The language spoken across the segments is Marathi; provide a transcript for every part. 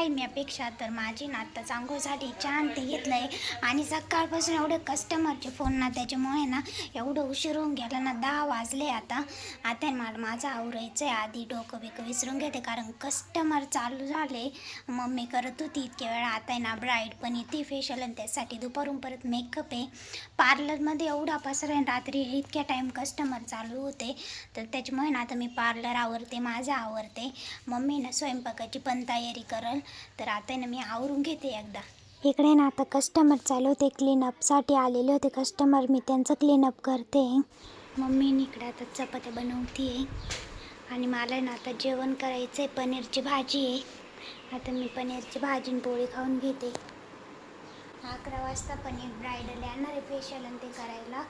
आहे मी अपेक्षा तर माझी ना आता चांगोसाठी छान ते घेतलं आहे आणि सकाळपासून एवढे कस्टमरचे फोन ना त्याच्यामुळे ना एवढं उशीर होऊन गेला ना दहा वाजले आता. आता मला माझं आवरायचं आहे आधी डोकं बिकं विसरून घेते कारण कस्टमर चालू झाले. मम्मी करत होती इतक्या वेळा. आता आहे ना ब्राईड पण येते फेशियल आणि त्यासाठी दुपारून परत मेकअप आहे. पार्लरमध्ये एवढा पसर आहे रात्री इतक्या टाईम कस्टमर चालू होते. तर त्याच्यामुळे ना आता मी पार्लर आवरते माझं आवरते. मम्मी ना स्वयंपाकाची पण तयारी करल. तर आता ना मी आवरून घेते एकदा. इकडे ना आता कस्टमर चालू होते क्लीनअपसाठी आलेले होते कस्टमर मी त्यांचं क्लीनअप करते. मम्मीने इकडे आता चपात्या बनवते आणि मला ना आता जेवण करायचं आहे पनीरची भाजी आहे. आता मी पनीरची भाजी आणि पोळी खाऊन घेते. अकरा वाजता पनीर ब्रायडल येणार आहे फेशियल आणि ते करायला.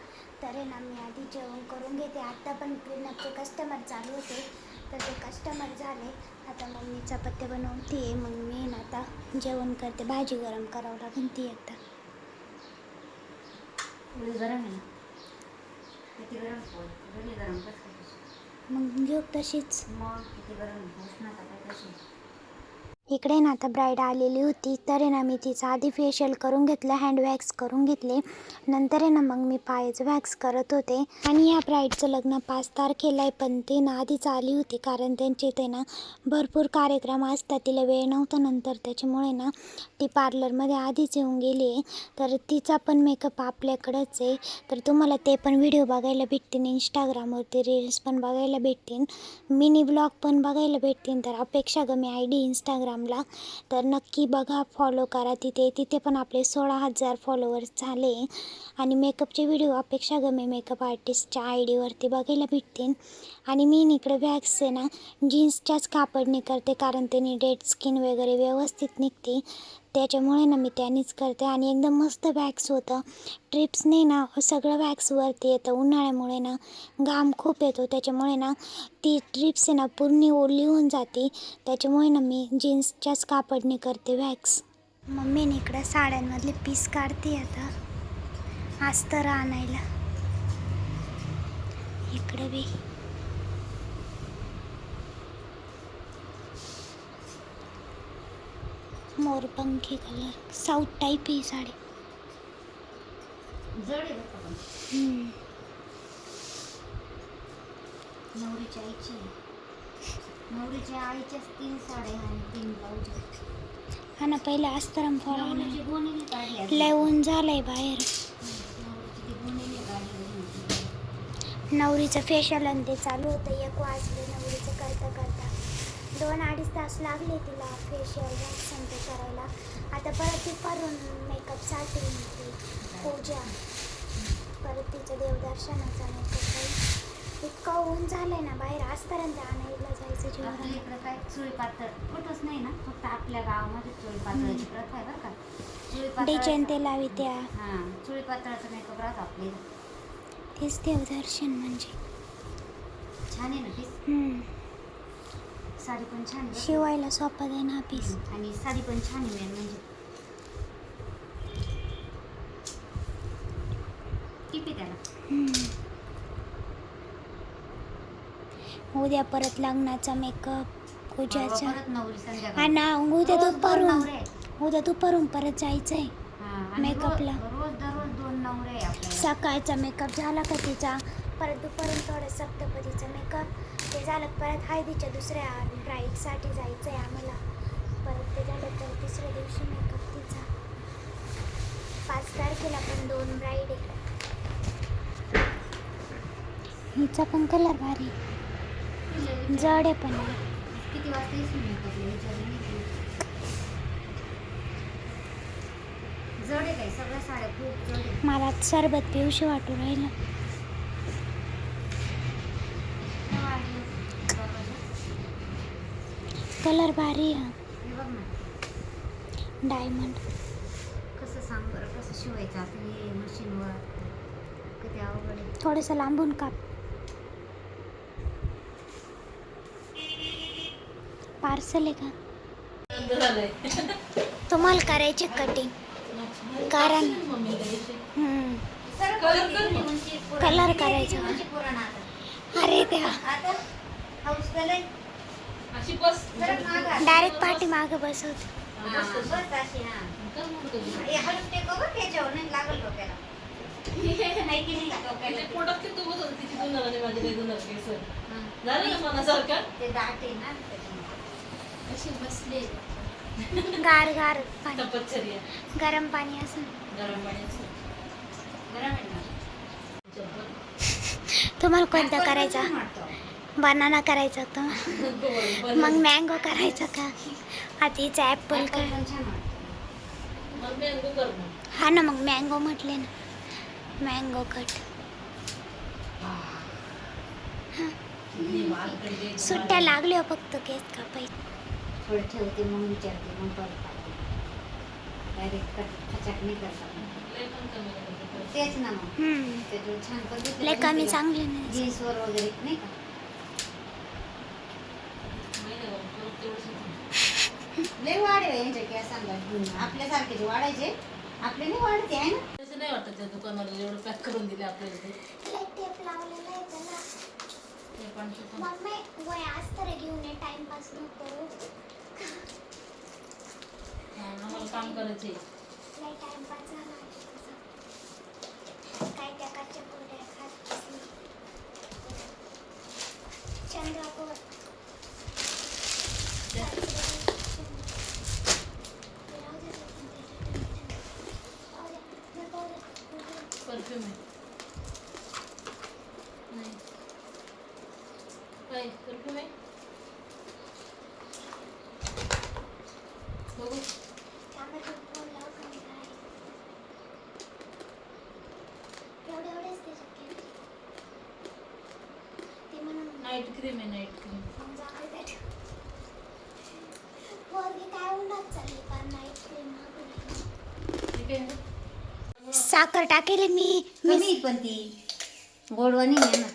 तर ना मी आधी जेवण करून घेते. आत्ता पण क्लीनअपचे कस्टमर चालू होते. तर ते कस्टमर झाले. आता मम्मी चपात्या बनवते मग मी ना आता जेवण करते भाजी गरम करावं लागेल ती पोळी गरम? मग घेऊ तशीच मग किती गरम आहे? इकडे ना आता ब्राईड आलेली होती. तर आहे ना मी तिचं आधी फेशियल करून घेतलं हँड वॅक्स करून घेतले. नंतर आहे ना मग मी पायाचं वॅक्स करत होते. आणि या ब्राईडचं लग्न पाच तारखेला आहे पण ती ना आधीच आली होती. कारण त्यांचे ते ना भरपूर कार्यक्रम असतात. तिला वेळ नव्हता नंतर. त्याच्यामुळे ना ती पार्लरमध्ये आधीच येऊन गेली आहे. तर तिचा पण मेकअप आपल्याकडंच आहे. तर तुम्हाला ते पण व्हिडिओ बघायला भेटतील. इंस्टाग्रामवरती रील्स पण बघायला भेटतील. मिनी ब्लॉग पण बघायला भेटतील. तर Apeksha Gami I D Instagram इंस्टाग्रामला तर नक्की बघा फॉलो करा तिथे. तिथे पण आपले सोळा हजार फॉलोअर्स झाले. आणि मेकअपचे व्हिडिओ अपेक्षा गमे मेकअप आर्टिस्टच्या आय डीवरती बघायला भेटतील. आणि मी इकडे बॅग्स आहे ना जीन्सच्याच कापडने करते कारण त्याने डेड स्किन वगैरे व्यवस्थित निघते. त्याच्यामुळे ना मी त्यानेच करते. आणि एकदम मस्त वॅक्स होतं. ट्रिप्सने ना सगळं वॅक्सवरती येतं. उन्हाळ्यामुळे ना घाम खूप येतो. त्याच्यामुळे ना ती ट्रिप्स आहे ना पूर्ण ओली होऊन जाते. त्याच्यामुळे ना मी जीन्सच्याच कापडने करते वॅक्स मम्मीने इकडं साड्यांमधले पीस काढते आता. अस्तर आणायला. इकडे बी. मोरपंखी कलर साऊथ टाईप ही साडी जड आहे पण. नवरीच्या आईची आहे. नवरीच्या आईच्याच तीन साड्या आहे आणि तीन ब्लाऊज हा ना पहिले अस्तरम फॉलो नवरीची गोणीने काढली आहे. लय ऊन झालंय बाहेर नवरीची ती गोणीने काढली आहे. नवरीचं फेशियल आणि ते चालू होतं एक वाजले दोन अडीच तास लागले तिला फेशियल वॅक्स आणि ते करायला. आता परत ती करून मेकअपसाठी ती पूजा. परत तिचं देवदर्शनाचा मेकअप होईल इतकं ऊन झालंय ना बाहेर असताना ते आणायला जायचं आपल्या जेवण इकडं काय चुळी पातळ कुठंच नाही ना फक्त आपल्या गावामध्ये चुळी पातळाची प्रथा आहे बरं का. ते लावी त्या. हां चुळी पातळाचा मेकअप राहतो आपल्या इथं. तेच देवदर्शन म्हणजे. छान आहे ना हम्म. साडी पण छान आहे. शिवायला सोपं आहे ना पीस आणि साडी पण छान आहे म्हणजे. किती त्याला. उद्या परत लग्नाचा मेकअप पूजाचा. परत नवरी हा संध्याकाळी ना उद्या रोज दोन दुपारून. नवरे. उद्या दुपारून परत जायचंय. हां, आणि मेकअपला. रोज रोज दररोज दोन नवरे आहे आपल्याला. सकाळचा मेकअप झाला का तिचा? परत दुपारून थोडं सप्तपदीचा मेकअप ते झालं परत हळदीच्या दुसऱ्या ब्राईडसाठी जायचं आहे आम्हाला. परत ते झालं तर तिसऱ्या दिवशी मेकअप तिचा. पाच तारखेला पण दोन ब्राईड आहे हिचा पण कलर भारी जड आहे पण. किती वाजता आहे सगळ्या साड्या खूप जड आहे मला सरबत पिऊशी वाटू राहिलं. कलर भारी आहे. हे डायमंड कसं सांग बरं कसं शिवायचं आता हे मशीनवर किती अवघड आहे. थोडंसं लांबून काप. पार्सल आहे का? तुम्हाला करायचे कटिंग कारण. कलर करायचा? म्हणजे अरे द्या डायरेक्ट पाठी मागं बसवत. गार गार पाणी. गरम पाणी असं गरम गरम. तुम्हाला कोणता करायचा. बनाना करायचा होता. मग मँगो करायचा का आधीचा ॲपल का हा ना मग मँगो म्हटले ना. मँगो कट हे. सुट्ट्या लागल्या हो फक्त केस कापाय थोडं ठेवते मग विचारते मग डायरेक्ट. तेच ना मग. कमी चांगले नाही. जीन्सवर वगैरे नाही का महिन्याभर परत तेवढंच होतं. लय वाढ यांच्या केसांना आपल्यासारखे वाढायचे आपले नाही वाढते आहे ना? तसं नाही वाटत त्या दुकानवाला एवढं पॅक करून दिले आपल्याला ते. टेप लावलेला आहे पण वय घेऊन ये टाइमपास नको. हा, आम्हाला काम करायचे लय टाइमपास झाला. काय परफ्यूम नाईट क्रीम आहे नाईट क्रीम। साखर टाकेल मी मी पण ती गोडवानी आहे ना?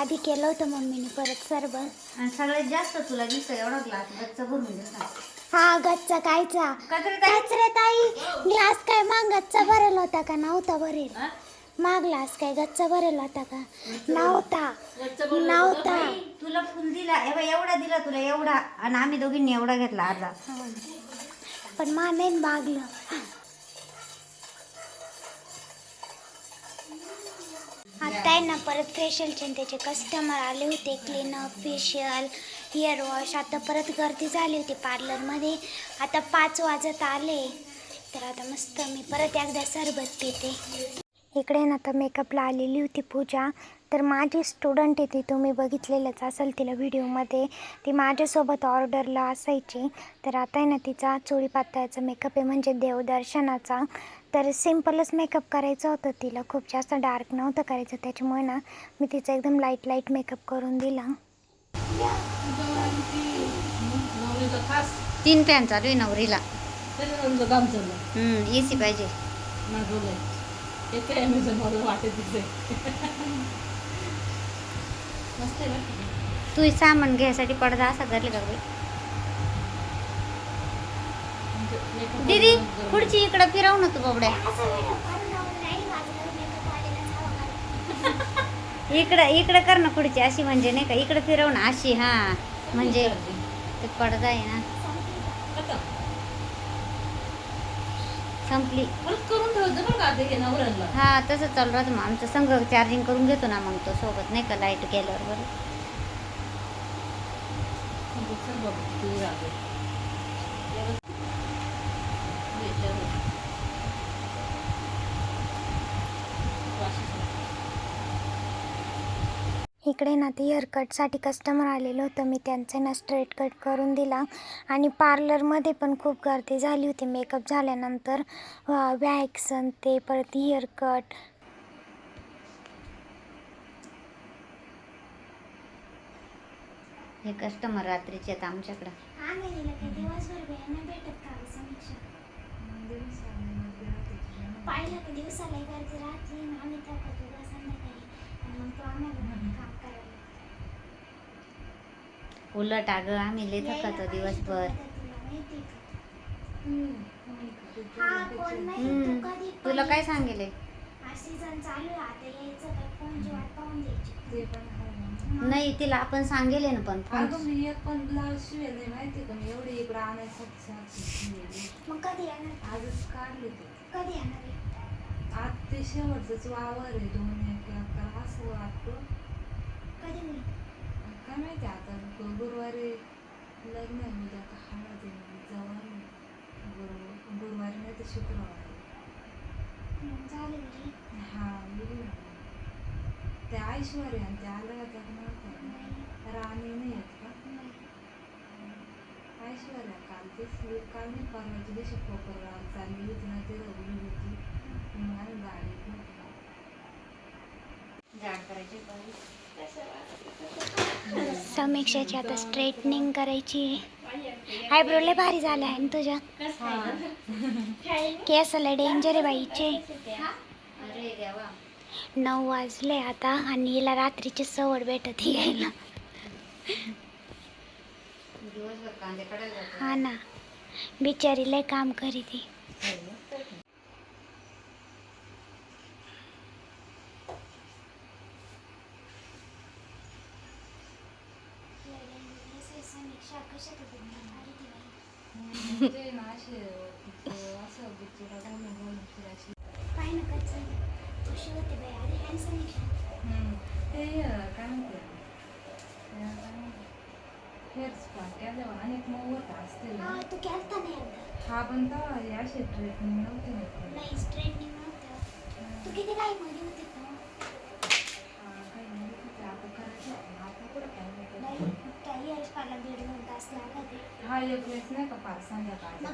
आधी केलं होतं मम्मीने परत सरबत. आणि सगळ्यात जास्त तुला दिसतं एवढा ग्लास गच्च भरून हा गच्चा कायचा कचरे ताई. कचरे ताई ग्लास काय मा गच्चा भरेल होता का? नव्हता भरेल. हा? मा ग्लास काय गच्चा भरेल होता का? नव्हता. नव्हता. बाई, तुला फुल दिला. ए बाई, एवढा दिला तुला एवढा. आणि आम्ही दोघींनी एवढा घेतला अर्धा. पण मा नाही मागलं आता आहे ना परत फेशियलचे त्याचे कस्टमर आले होते क्लीनअप फेशियल हेअर वॉश आता परत गर्दी झाली होती पार्लरमध्ये आता पाच वाजत आले. तर आता मस्त मी परत एकदा सरबत पिते. इकडे ना आता मेकअपला आलेली होती पूजा. तर माझी स्टुडंट आहे ती तुम्ही बघितलेलंच असेल तिला व्हिडिओमध्ये ती माझ्यासोबत ऑर्डरला असायची. तर आता आहे ना तिचा चोळी पातळाचा मेकअप आहे म्हणजे देवदर्शनाचा. तर सिम्पलच मेकअप करायचं होतं तिला. खूप जास्त डार्क नव्हतं करायचं. त्याच्यामुळे ना मी तिचा एकदम लाइट लाइट मेकअप करून दिला. तीन पॅन चालू आहे नवरीला. चाललं एसी पाहिजे? तू सामान घ्यायसाठी पडदा असा धरले का बाई म्हणजे makeup दीदी पुढची इकडं फिरव ना तू बाबड्या. इकडं इकडं कर ना पुढची अशी म्हणजे नाही का इकडं फिरव ना अशी हा म्हणजे ते पडदा आहे ना. संपली. हे हा तसं चालू राहतं मग. आमचं संघ चार्जिंग करून घेतो ना मग तो सोबत नाही का लाइट गेल्यावर बरं म्हणजे चल बाबा, तू राहते. व्यवस्थित. याच्यावर. वाशी. इकडे ना ते हेअरकटसाठी कस्टमर आलेलं होतं. मी त्यांचं ना स्ट्रेट कट करून दिला. आणि पार्लरमध्ये पण खूप गर्दी झाली होती. मेकअप झाल्यानंतर वॅक्सन ते परत हेअरकट हे कस्टमर रात्रीचे आहेत आमच्याकडं. पाहिलं की दिवसाला गर्दी राहते आम्ही थकत उलट अगं आम्ही लय थकतो दिवसभर. तुला काय सांगेल? आहे नाही तिला आपण सांगेल ना पण. फोन मी एक पण ब्लाऊज शिवेल माहिती का? मी एवढी इकडं आणायसाठी मग कधी येणार आजच काढले ते. कधी येणार आज ते शेवटचंच वावर आहे दोन एक असं वाटतं. कधी काय माहिती आता गुरुवारी लग्न आहे उद्या का हळद आहे जवळ गुरु गुरुवारी नाही तर शुक्रवारी हं, झालं घरी हा. ते ऐश्वर्या आणि ते आलं का नव्हतं नाही, राणी नाही आहेत का. ऐश्वर्या काल तेच काल नाही परवाच्या दिवशी कोपरगाव चालली होती ना ते उभी होती मग आम्ही गाडी. जाड करायची पाहिजे. समीक्षाची आता स्ट्रेटनिंग करायची. आयब्रो लय भारी झालं आहे ना तुझ्या. केस डेंजर आहे बाईचे. नऊ वाजले आता आणि हिला रात्रीची सवड भेटत ही घ्यायला हा ना. बिचारी लय काम करी ती ते ना असे असं बिचुरा घालून घालून फिरायची काय ना काय चाललं खुशी होते बाई अरे काय समीक्षा हम्म. ते अं, काय म्हणते ते काय म्हणते? हेअर स्पा केल्यावर अनेक मऊ होत असते हा तू पण तेव्हा हे असे नव्हते ना नाही ट्रेनिंग नव्हतं तू किती काय मध्ये होते का काही नाही आता करायचं आता कुठं काय होतं? नाही काही हेअर स्पाला हा एक वेळेस नाही का पाच संध्याकाळचा